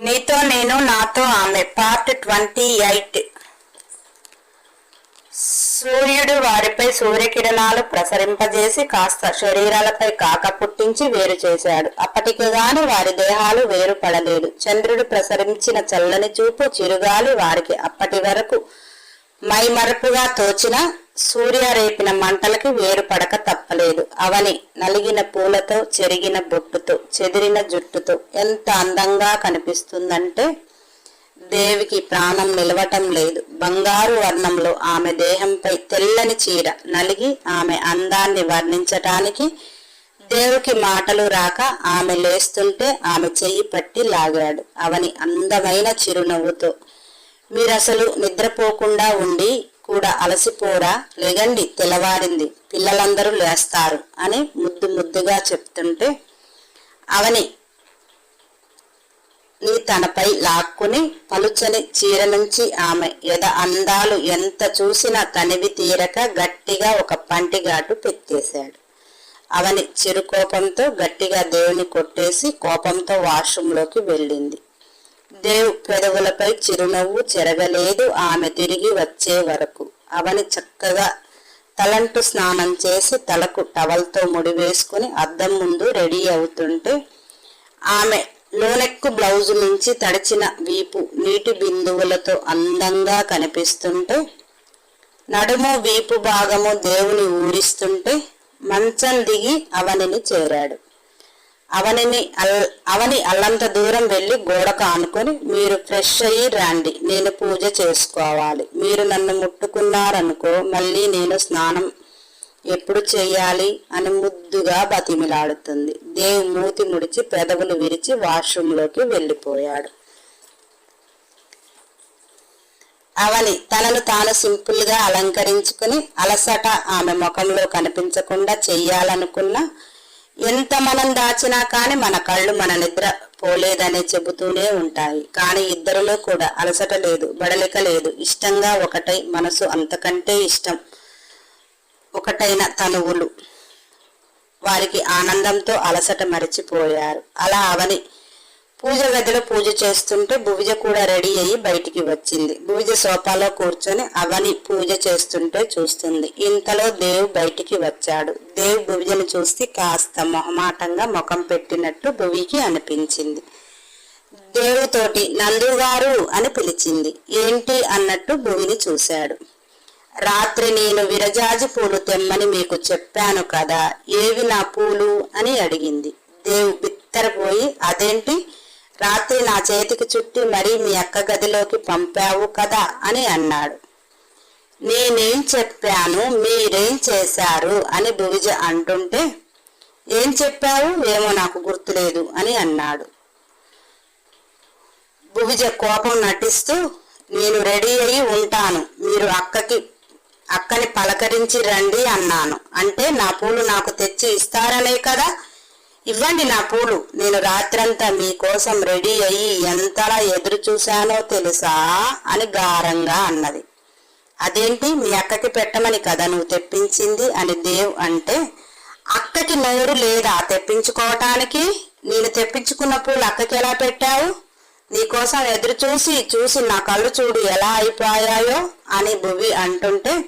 నీతో నేను నాతో ఆమె. Part twenty eight. సూర్యుడు వారిపై సూర్యకిరణాలు ప్రసరింపజేసి కాస్త శరీరాలపై కాక పుట్టించి వేరు చేశాడు. అప్పటికి గాని వారి దేహాలు వేరు పడలేదు చంద్రుడు ప్రసరించిన చల్లని చూపు చిరుగాలి వారికి అప్పటి వరకు మైమరపుగా తోచిన సూర్య రేపిన మంటలకి వేరు పడక తప్పలేదు. అవని నలిగిన పూలతో చెరిగిన బొట్టుతో చెదిరిన జుట్టుతో ఎంత అందంగా కనిపిస్తుందంటే దేవికి ప్రాణం నిలవటం లేదు. బంగారు వర్ణంలో ఆమె దేహంపై తెల్లని చీర నలిగి ఆమె అందాన్ని వర్ణించటానికి దేవుకి మాటలు రాక ఆమె లేస్తుంటే ఆమె చెయ్యి పట్టి లాగాడు. అవని అందమైన చిరునవ్వుతో మీరసలు నిద్రపోకుండా ఉండి కూడా అలసిపోరా? లెగండి తెల్లవారింది. పిల్లలందరూ లేస్తారు అని ముద్దు ముద్దుగా చెప్తుంటే అవని నీ తనపై లాక్కుని పలుచని చీర నుంచి ఆమె ఎద అందాలు ఎంత చూసినా తనివి తీరక గట్టిగా ఒక పంటిగాటు పెట్టేశాడు. అవని చిరు కోపంతో గట్టిగా దేవుని కొట్టేసి కోపంతో వాష్రూంలోకి వెళ్ళింది. దేవ్ పెదవులపై చిరునవ్వు చెరగలేదు. ఆమె తిరిగి వచ్చే వరకు అవని చక్కగా తలంటు స్నానం చేసి తలకు టవల్తో ముడివేసుకుని అద్దం ముందు రెడీ అవుతుంటే ఆమె లోనెక్కు బ్లౌజు నుంచి తడిచిన వీపు నీటి బిందువులతో అందంగా కనిపిస్తుంటే నడుము వీపు భాగము దేవుని ఊరిస్తుంటే మంచం దిగి అవనిని చేరాడు. అవనిని అల్ అవని అల్లంత దూరం వెళ్ళి గోడకు ఆనుకొని మీరు ఫ్రెష్ అయ్యి రండి. నేను పూజ చేసుకోవాలి. మీరు నన్ను ముట్టుకున్నారనుకో మళ్ళీ నేను స్నానం ఎప్పుడు చేయాలి అని ముద్దుగా బతిమిలాడుతుంది. దేవు మూతి ముడిచి పెదవులు విరిచి వాష్రూంలోకి వెళ్ళిపోయాడు. అవని తనను తాను సింపుల్గా అలంకరించుకుని అలసట ఆమె ముఖంలో కనిపించకుండా చెయ్యాలనుకున్నా ఎంత మనం దాచినా కాని మన కళ్ళు మన నిద్ర పోలేదనే చెబుతూనే ఉంటాయి. కానీ ఇద్దరిలో కూడా అలసట లేదు బడలిక లేదు. ఇష్టంగా ఒకటై మనసు అంతకంటే ఇష్టం ఒకటైన తనువులు. వారికి ఆనందంతో అలసట మరిచిపోయారు. అలా అవని పూజ గదిలో పూజ చేస్తుంటే భువిజ కూడా రెడీ అయ్యి బయటికి వచ్చింది. భువిజ సోఫాలో కూర్చొని అవని పూజ చేస్తుంటే చూస్తుంది. ఇంతలో దేవ్ బయటికి వచ్చాడు. దేవ్ భువిజను చూసి కాస్త మొహమాటంగా ముఖం పెట్టినట్టు భువికి అనిపించింది. దేవుతోటి నందు గారు అని పిలిచింది. ఏంటి అన్నట్టు భువిని చూశాడు. రాత్రి నేను విరజాజి పూలు తెమ్మని మీకు చెప్పాను కదా ఏవి నా పూలు అని అడిగింది. దేవు బిత్తరపోయి అదేంటి? రాత్రి నా చేతికి చుట్టి మరీ మీ అక్క గదిలోకి పంపావు కదా అని అన్నాడు. నేనేం చెప్పాను? మీరేం చేశారు? అని భువిజ అంటుంటే ఏం చెప్పావు? ఏమో నాకు గుర్తులేదు అని అన్నాడు. భువిజ కోపం నటిస్తూ నేను రెడీ అయి ఉంటాను. మీరు అక్కకి అక్కని పలకరించి రండి అన్నాను. అంటే నా పూలు నాకు తెచ్చి ఇస్తారనే కదా? ఇవ్వండి నా పూలు. నేను రాత్రంతా మీకోసం రెడీ అయ్యి ఎంతలా ఎదురు చూశానో తెలుసా? అని గారంగా అన్నది. అదేంటి? మీ అక్కకి పెట్టమని కదా నువ్వు తెప్పించింది? అని దేవ్ అంటే అక్కకి నోరు లేదా తెప్పించుకోవటానికి? నేను తెప్పించుకున్న పూలు అక్కకి ఎలా పెట్టావు? నీకోసం ఎదురు చూసి చూసి నా కళ్ళు చూడు ఎలా అయిపోయాయో అని భువి అంటుంటే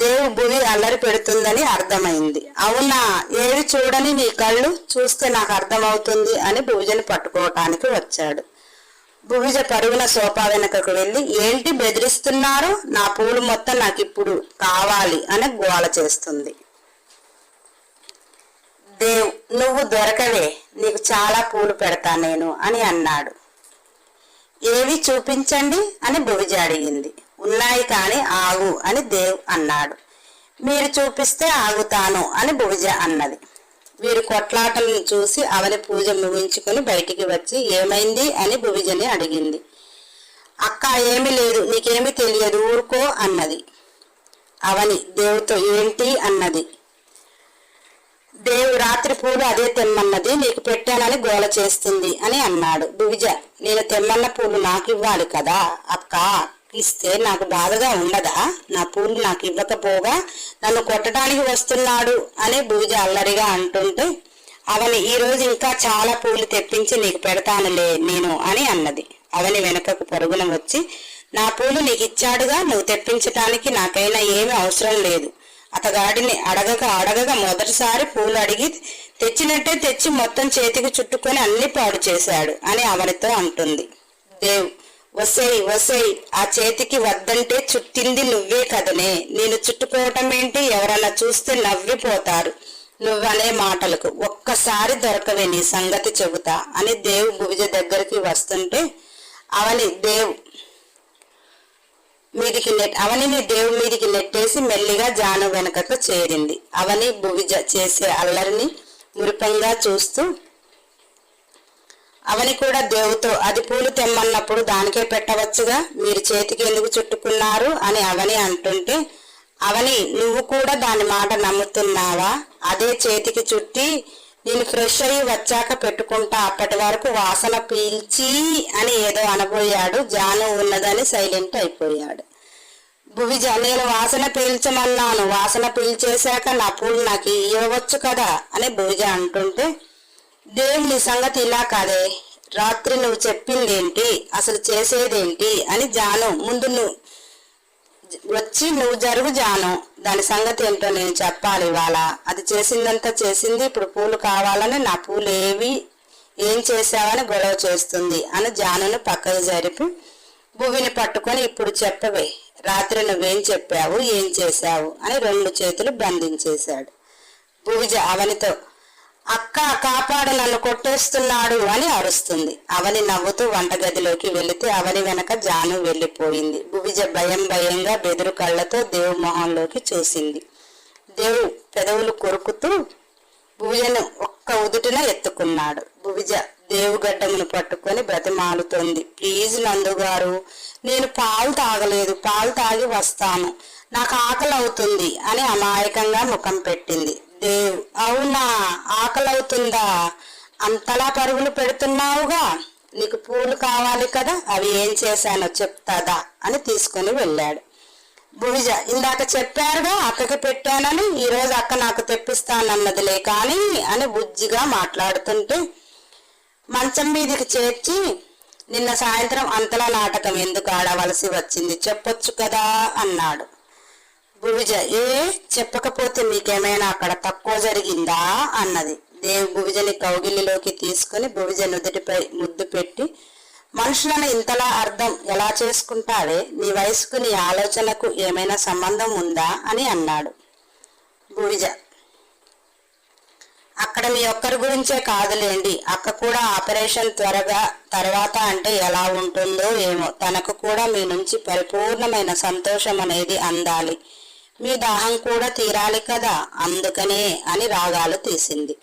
దేవు భువి అల్లరి పెడుతుందని అర్థమైంది. అవునా? ఏవి చూడని నీ కళ్ళు చూస్తే నాకు అర్థమవుతుంది అని భుజని పట్టుకోవటానికి వచ్చాడు. భువిజ పరుగున సోఫా వెనకకు వెళ్ళి ఏంటి బెదిరిస్తున్నారు? నా పూలు మొత్తం నాకు ఇప్పుడు కావాలి అని గోల చేస్తుంది. దేవ్ నువ్వు దొరకవే నీకు చాలా పూలు పెడతా నేను అని అన్నాడు. ఏవి చూపించండి అని భువిజ అడిగింది. ఉన్నాయి కాని ఆగు అని దేవ్ అన్నాడు. మీరు చూపిస్తే ఆగుతాను అని భువిజ అన్నది. వీరు కొట్లాటలను చూసి అవని పూజ ముగించుకుని బయటికి వచ్చి ఏమైంది అని భువిజని అడిగింది. అక్క ఏమీ లేదు నీకేమీ తెలియదు ఊరుకో అన్నది. అవని దేవుతో ఏంటి అన్నది. దేవు రాత్రి పూలు అదే తెమ్మన్నది నీకు పెట్టానని గోల చేస్తుంది అని అన్నాడు. భువిజ నేను తెమ్మన్న పూలు నాకు ఇవ్వాలి కదా అక్క? ఇస్తే నాకు బాధగా ఉండదా? నా పూలు నాకు ఇవ్వకపోగా నన్ను కొట్టడానికి వస్తున్నాడు అని బూజ అల్లరిగా అంటుంటే అవని ఈరోజు ఇంకా చాలా పూలు తెప్పించి నీకు పెడతానులే నేను అని అన్నది. అవని వెనుకకు పరుగున వచ్చి నా పూలు నీకు ఇచ్చాడుగా నువ్వు తెప్పించటానికి నాకైనా ఏమీ అవసరం లేదు అతగాడిని అడగక అడగక మొదటిసారి పూలు అడిగి తెచ్చినట్టే తెచ్చి మొత్తం చేతికి చుట్టుకొని అన్ని పాడు చేశాడు అని అవనితో అంటుంది. దేవ్ వసేయ్ వసేయ్ ఆ చేతికి వద్దంటే చుట్టింది నువ్వే కదనే. నేను చుట్టుకోవటం ఏంటి? ఎవరన్నా చూస్తే నవ్విపోతారు. నువ్వనే మాటలకు ఒక్కసారి దొరకవే నీ సంగతి చెబుతా అని దేవు భువిజ దగ్గరికి వస్తుంటే అవని దేవు మీదికి నెట్ అవనిని దేవు మీదికి నెట్టేసి మెల్లిగా జాను వెనకకు చేరింది. అవని భువిజ చేసే అల్లరిని మురిపంగా చూస్తూ అవని కూడా దేవుతో అది పూలు తెమ్మన్నప్పుడు దానికే పెట్టవచ్చుగా? మీరు చేతికి ఎందుకు చుట్టుకున్నారు? అని అవని అంటుంటే అవని నువ్వు కూడా దాని మాట నమ్ముతున్నావా? అదే చేతికి చుట్టి నేను ఫ్రెష్ అయ్యి వచ్చాక పెట్టుకుంటా. అప్పటి వరకు వాసన పీల్చి అని ఏదో అనబోయాడు. జాను ఉన్నదని సైలెంట్ అయిపోయాడు. భువిజ నేను వాసన పీల్చమన్నాను. వాసన పీల్చేశాక నా పూలు నాకు ఇవ్వవచ్చు కదా? అని భువిజ అంటుంటే దేవుని సంగతి ఇలా కాదే. రాత్రి నువ్వు చెప్పిందేంటి? అసలు చేసేదేంటి? అని జానం ముందు నువ్వు వచ్చి నువ్వు జరుగు జానం దాని సంగతి ఏంటో నేను చెప్పాలి ఇవాళ. అది చేసిందంతా చేసింది ఇప్పుడు పూలు కావాలని నా పూలు ఏవి ఏం చేసావని గొడవ చేస్తుంది అని జానును పక్కకు జరిపి భువిని పట్టుకొని ఇప్పుడు చెప్పవే. రాత్రి నువ్వేం చెప్పావు? ఏం చేశావు? అని రెండు చేతులు బంధించేశాడు. భువిజ అవనితో అక్క కాపాడు నన్ను కొట్టేస్తున్నాడు అని అరుస్తుంది. అవని నవ్వుతూ వంటగదిలోకి వెళితే అవని వెనక జాను వెళ్ళిపోయింది. భువిజ భయం భయంగా బెదురు కళ్ళతో దేవు మొహంలోకి చూసింది. దేవు పెదవులు కొరుకుతూ భువిజను ఒక్క ఉదుటిన ఎత్తుకున్నాడు. భువిజ దేవుగడ్డమును పట్టుకొని బ్రతిమాలుతోంది. ప్లీజ్ నందుగారు నేను పాలు తాగలేదు పాలు తాగి వస్తాను. నాకు ఆకలి అవుతుంది అని అమాయకంగా ముఖం పెట్టింది. దేవ్ అవునా? ఆకలి అవుతుందా అంతలా పరుగులు పెడుతున్నావుగా? నీకు పూలు కావాలి కదా అవి ఏం చేశానో చెప్తాదా? అని తీసుకుని వెళ్ళాడు. భువిజ ఇందాక చెప్పారుగా అక్కకి పెట్టానని ఈరోజు అక్క నాకు తెప్పిస్తానన్నదిలే కానీ అని బుజ్జిగా మాట్లాడుతుంటే మంచం మీదకి చేర్చి నిన్న సాయంత్రం అంతలా నాటకం ఎందుకు ఆడవలసి వచ్చింది? చెప్పొచ్చు కదా అన్నాడు. భువిజ ఏ చెప్పకపోతే మీకేమైనా అక్కడ తక్కువ జరిగిందా? అన్నది. దేవి భువిజని కౌగిలిలోకి తీసుకుని భువిజ నుదుటిపై ముద్దు పెట్టి మనుషులను ఇంతలా అర్థం ఎలా చేసుకుంటావే? నీ వయసుకు నీ ఆలోచనకు ఏమైనా సంబంధం ఉందా? అని అన్నాడు భువిజ అక్కడ మీ ఒక్కరి గురించే కాదులేండి. అక్క కూడా ఆపరేషన్ త్వరగా తర్వాత అంటే ఎలా ఉంటుందో ఏమో. తనకు కూడా మీ నుంచి పరిపూర్ణమైన సంతోషం అనేది అందాలి. మీ దాహం కూడా తీరాలి కదా అందుకనే అని రాగాలు తీసింది.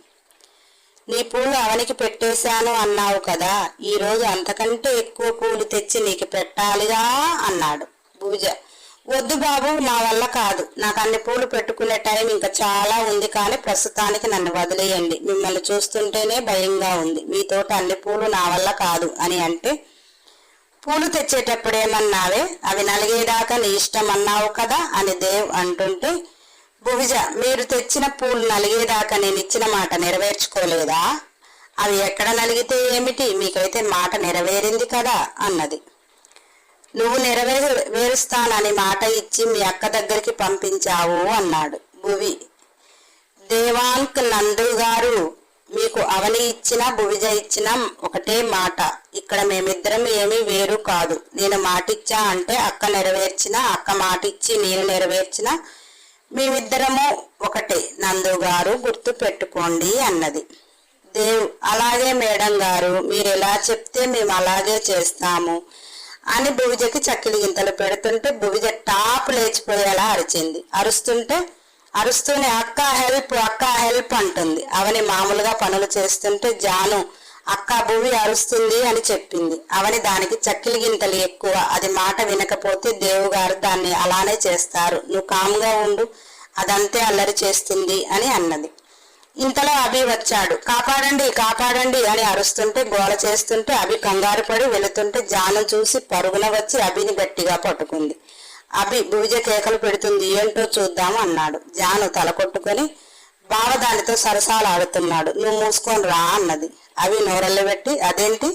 నీ పూలు అవనికి పెట్టేశాను అన్నావు కదా ఈరోజు అంతకంటే ఎక్కువ పూలు తెచ్చి నీకు పెట్టాలిగా అన్నాడు భూజ. వద్దు బాబు నా వల్ల కాదు. నాకు అన్ని పూలు పెట్టుకునే టైం ఇంకా చాలా ఉంది కానీ ప్రస్తుతానికి నన్ను వదిలేయండి. మిమ్మల్ని చూస్తుంటేనే భయంగా ఉంది. మీతోటి అన్ని పూలు నా వల్ల కాదు అని అంటే పూలు తెచ్చేటప్పుడు ఏమన్నావే? అవి నలిగేదాకా నీ ఇష్టం అన్నావు కదా అని దేవ్ అంటుంటే భువిజ మీరు తెచ్చిన పూలు నలిగేదాకా నేను ఇచ్చిన మాట నెరవేర్చుకోలేదా? అవి ఎక్కడ నలిగితే ఏమిటి? మీకైతే మాట నెరవేరింది కదా అన్నది. నువ్వు నెరవేరు వేరుస్తానని మాట ఇచ్చి మీ అక్క దగ్గరికి పంపించావు అన్నాడు భువి. దేవాంక్ నందు గారు మీకు అవని ఇచ్చిన భువిజ ఇచ్చిన ఒకటే మాట. ఇక్కడ మేమిద్దరం ఏమీ వేరు కాదు. నేను మాటిచ్చా అంటే అక్క నెరవేర్చిన అక్క మాటిచ్చి నేను నెరవేర్చిన మేమిద్దరము ఒకటే. నందు గారు గుర్తు పెట్టుకోండి అన్నది. దేవ్ అలాగే మేడం గారు మీరు ఎలా చెప్తే మేము అలాగే చేస్తాము అని భువిజకి చక్కిలి గింతలు పెడుతుంటే భువిజ టాప్ లేచిపోయేలా అరిచింది. అరుస్తుంటే అరుస్తూనే అక్క హెల్ప్ అక్క హెల్ప్ అంటుంది. అవని మామూలుగా పనులు చేస్తుంటే జాను అక్క భూమి అరుస్తుంది అని చెప్పింది. అవని దానికి చక్కిలి గింతలు ఎక్కువ. అది మాట వినకపోతే దేవుగారు దాన్ని అలానే చేస్తారు. నువ్వు కామ్గా ఉండు అదంతే అల్లరి చేస్తుంది అని అన్నది. ఇంతలో అభి వచ్చాడు. కాపాడండి కాపాడండి అని అరుస్తుంటే గోల చేస్తుంటే అభి కంగారు పడి వెళుతుంటే జాను చూసి పరుగున వచ్చి అభిని గట్టిగా పట్టుకుంది. అభి భువిజ కేకలు పెడుతుంది ఏంటో చూద్దాం అన్నాడు. జాను తల కొట్టుకొని బావ దానితో సరసాలు ఆడుతున్నాడు. నువ్వు మూసుకొని రా అన్నది. అవి నోరల్లో పెట్టి అదేంటి?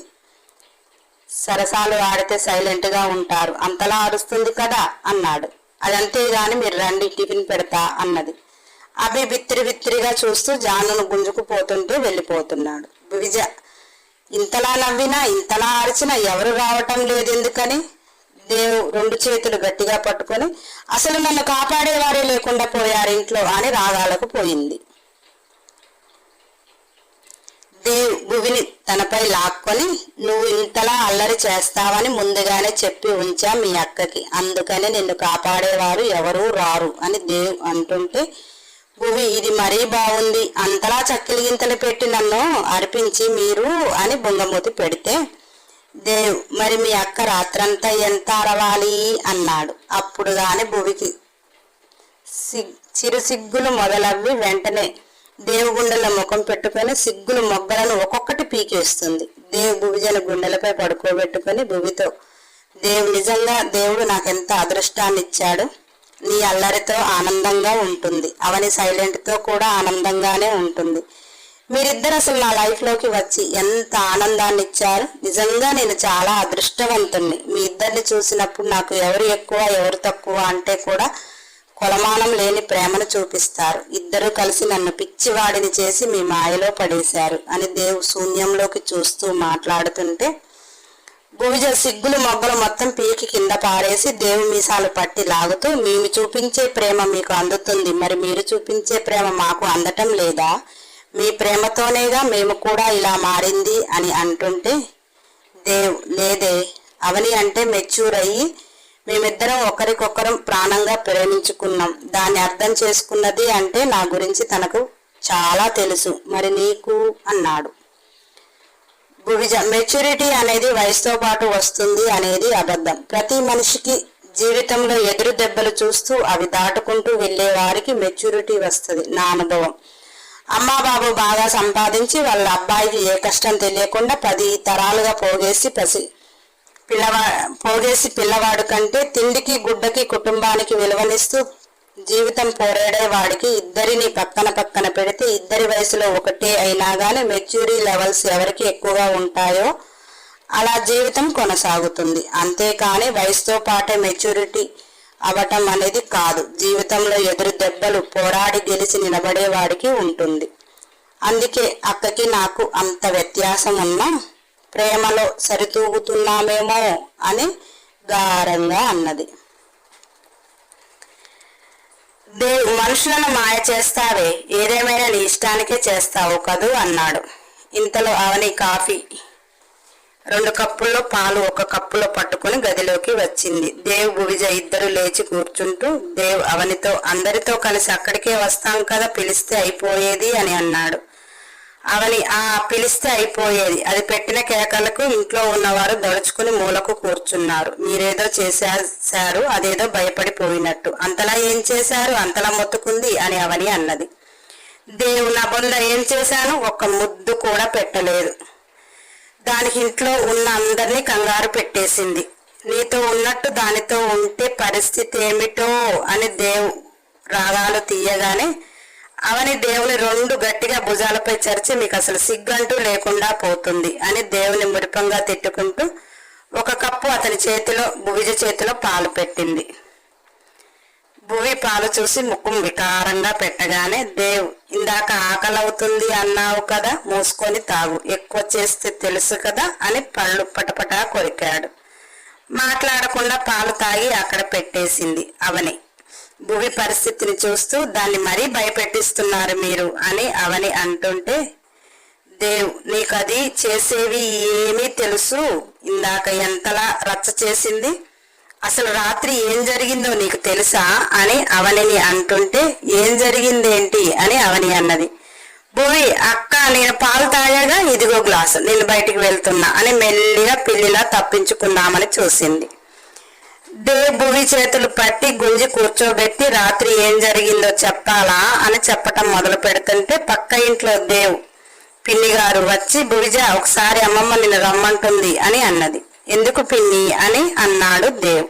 సరసాలు ఆడితే సైలెంట్గా ఉంటారు. అంతలా ఆడుస్తుంది కదా అన్నాడు. అదంతే గాని మీరు రండి టిఫిన్ పెడతా అన్నది. అభి బిత్తిరి బిత్తిరిగా చూస్తూ జానును గుంజుకుపోతుంటే వెళ్ళిపోతున్నాడు. విజ ఇంతలా నవ్వినా ఇంతలా అరిచినా ఎవరు రావటం లేదు ఎందుకని దేవు రెండు చేతులు గట్టిగా పట్టుకొని అసలు నన్ను కాపాడేవారే లేకుండా పోయారు ఇంట్లో అని రాగాలకు పోయింది. దేవ్ భువిని తనపై లాక్కొని నువ్వు ఇంతలా అల్లరి చేస్తావని ముందుగానే చెప్పి ఉంచా మీ అక్కకి. అందుకని నిన్ను కాపాడేవారు ఎవరూ రారు అని దేవ్ అంటుంటే భువి ఇది మరీ బాగుంది. అంతలా చక్కిలి గింతలు పెట్టి నన్ను అర్పించి మీరు అని బొంగమూతి పెడితే దేవ్ మరి మీ అక్క రాత్రంతా ఎంత అరవాలి? అన్నాడు. అప్పుడు గాని భువికి చిరు సిగ్గులు మొదలవ్వి వెంటనే దేవుగుండెల ముఖం పెట్టుకొని సిగ్గులు మొగ్గలను ఒక్కొక్కటి పీకేస్తుంది. దేవు భువిజన గుండెలపై పడుకోబెట్టుకొని భువితో దేవు నిజంగా దేవుడు నాకెంత అదృష్టాన్ని ఇచ్చాడు నీ అల్లరితో ఆనందంగా ఉంటుంది. అవని సైలెంట్తో కూడా ఆనందంగానే ఉంటుంది. మీరిద్దరు అసలు నా లైఫ్లోకి వచ్చి ఎంత ఆనందాన్ని ఇచ్చారు? నిజంగా నేను చాలా అదృష్టవంతుణ్ణి. మీ ఇద్దరిని చూసినప్పుడు నాకు ఎవరు ఎక్కువ ఎవరు తక్కువ అంటే కూడా కొలమానం లేని ప్రేమను చూపిస్తారు. ఇద్దరు కలిసి నన్ను పిచ్చివాడిని చేసి మీ మాయలో పడేశారు అని దేవు శూన్యంలోకి చూస్తూ మాట్లాడుతుంటే భువిజ సిగ్గులు మొగ్గలు మొత్తం పీకి కింద పారేసి దేవు మీసాలు పట్టి లాగుతూ మేము చూపించే ప్రేమ మీకు అందుతుంది. మరి మీరు చూపించే ప్రేమ మాకు అందటం లేదా? మీ ప్రేమతోనేగా మేము కూడా ఇలా మారింది అని అంటుంటే దేవ్ లేదే అవని అంటే మెచ్యూర్ అయ్యి మేమిద్దరం ఒకరికొకరం ప్రాణంగా ప్రేమించుకున్నాం. దాన్ని అర్థం చేసుకున్నది అంటే నా గురించి తనకు చాలా తెలుసు. మరి నీకు అన్నాడు. భువిజ మెచ్యూరిటీ అనేది వయసుతో పాటు వస్తుంది అనేది అబద్ధం. ప్రతి మనిషికి జీవితంలో ఎదురు దెబ్బలు చూస్తూ అవి దాటుకుంటూ వెళ్ళే వారికి మెచ్యూరిటీ వస్తుంది. నా అనుభవం. అమ్మా బాబు బాగా సంపాదించి వాళ్ళ అబ్బాయికి ఏ కష్టం తెలియకుండా పది తరాలుగా పోగేసి పసి పిల్లవా పోగేసి పిల్లవాడు కంటే తిండికి గుడ్డకి కుటుంబానికి విలువనిస్తూ జీవితం పోరాడే వాడికి ఇద్దరిని పక్కన పక్కన పెడితే ఇద్దరి వయసులో ఒకటే అయినా కానీ మెచ్యూరీ లెవెల్స్ ఎవరికి ఎక్కువగా ఉంటాయో అలా జీవితం కొనసాగుతుంది. అంతేకాని వయసుతో పాటే మెచ్యూరిటీ అవటం అనేది కాదు. జీవితంలో ఎదురు దెబ్బలు పోరాడి గెలిచి నిలబడేవాడికి ఉంటుంది. అందుకే అక్కకి నాకు అంత వ్యత్యాసం ఉన్నా ప్రేమలో సరితూగుతున్నామేమో అని గారంగా అన్నది. దేవు మనుషులను మాయ చేస్తావే. ఏదేమైనా నీ ఇష్టానికే చేస్తావు కదూ అన్నాడు. ఇంతలో అవని కాఫీ రెండు కప్పుల్లో పాలు ఒక కప్పులో పట్టుకుని గదిలోకి వచ్చింది. దేవ్ భువిజ ఇద్దరు లేచి కూర్చుంటూ దేవ్ అవనితో అందరితో కలిసి అక్కడికే వస్తాం కదా పిలిస్తే అయిపోయేది అని అన్నాడు. అవని ఆ పిలిస్తే అయిపోయేది. అది పెట్టిన కేకలకు ఇంట్లో ఉన్నవారు దడుచుకుని మూలకు కూర్చున్నారు. మీరేదో చేసేశారు అదేదో భయపడిపోయినట్టు. అంతలా ఏం చేశారు? అంతలా మొత్తుకుంది అని అవని అన్నది. దేవు నా బొంద ఏం చేశాను? ఒక్క ముద్దు కూడా పెట్టలేదు. దాని ఇంట్లో ఉన్న అందరినీ కంగారు పెట్టేసింది. నీతో ఉన్నట్టు దానితో ఉంటే పరిస్థితి ఏమిటో అని దేవు రాగాలు తీయగానే అవని దేవుని రెండు గట్టిగా భుజాలపై చరిచి మీకు అసలు సిగ్గంటూ లేకుండా పోతుంది అని దేవుని మురిపంగా తిట్టుకుంటూ ఒక కప్పు అతని చేతిలో భువిజ చేతిలో పాలు పెట్టింది. కాలు పాలు చూసి ముఖం వికారంగా పెట్టగానే దేవ్ ఇందాక ఆకలవుతుంది అన్నావు కదా మూసుకొని తాగు. ఎక్కువ చేస్తే తెలుసు కదా అని పళ్ళు పటపటా కొరికాడు. మాట్లాడకుండా పాలు తాగి అక్కడ పెట్టేసింది అవని. భువి పరిస్థితిని చూస్తూ దాన్ని మరీ భయపెట్టిస్తున్నారు మీరు అని అవని అంటుంటే దేవ్ నీకు అది చేసేవి ఏమీ తెలుసు? ఇందాక ఎంతలా రచ్చ చేసింది? అసలు రాత్రి ఏం జరిగిందో నీకు తెలుసా అని అవనిని అంటుంటే ఏం జరిగిందేంటి? అని అవని అన్నది. భువి అక్క నేను పాలు తాగాగా ఇదిగో గ్లాసు నేను బయటికి వెళ్తున్నా అని మెల్లిగా పిల్లిలా తప్పించుకుందామని చూసింది. దే భువి చేతులు పట్టి గుంజి కూర్చోబెట్టి రాత్రి ఏం జరిగిందో చెప్పాలా? అని చెప్పటం మొదలు పెడుతుంటే పక్క ఇంట్లో దేవ్ పిన్ని గారు వచ్చి భువిజ ఒకసారి అమ్మమ్మ నిన్ను రమ్మంటుంది అని అన్నది. ఎందుకు పిన్ని అని అన్నాడు దేవ్.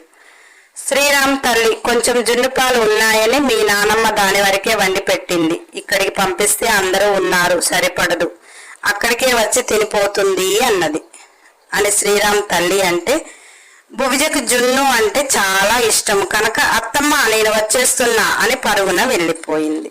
శ్రీరామ్ తల్లి కొంచెం జున్నుపాలు ఉన్నాయని మీ నానమ్మ దాని వరకే వండి పెట్టింది. ఇక్కడికి పంపిస్తే అందరూ ఉన్నారు సరిపడదు. అక్కడికే వచ్చి తినిపోతుంది అన్నది. అని శ్రీరామ్ తల్లి అంటే భువిజకు జున్ను అంటే చాలా ఇష్టం. కనుక అత్తమ్మ నేను వచ్చేస్తున్నా అని పరుగున వెళ్ళిపోయింది.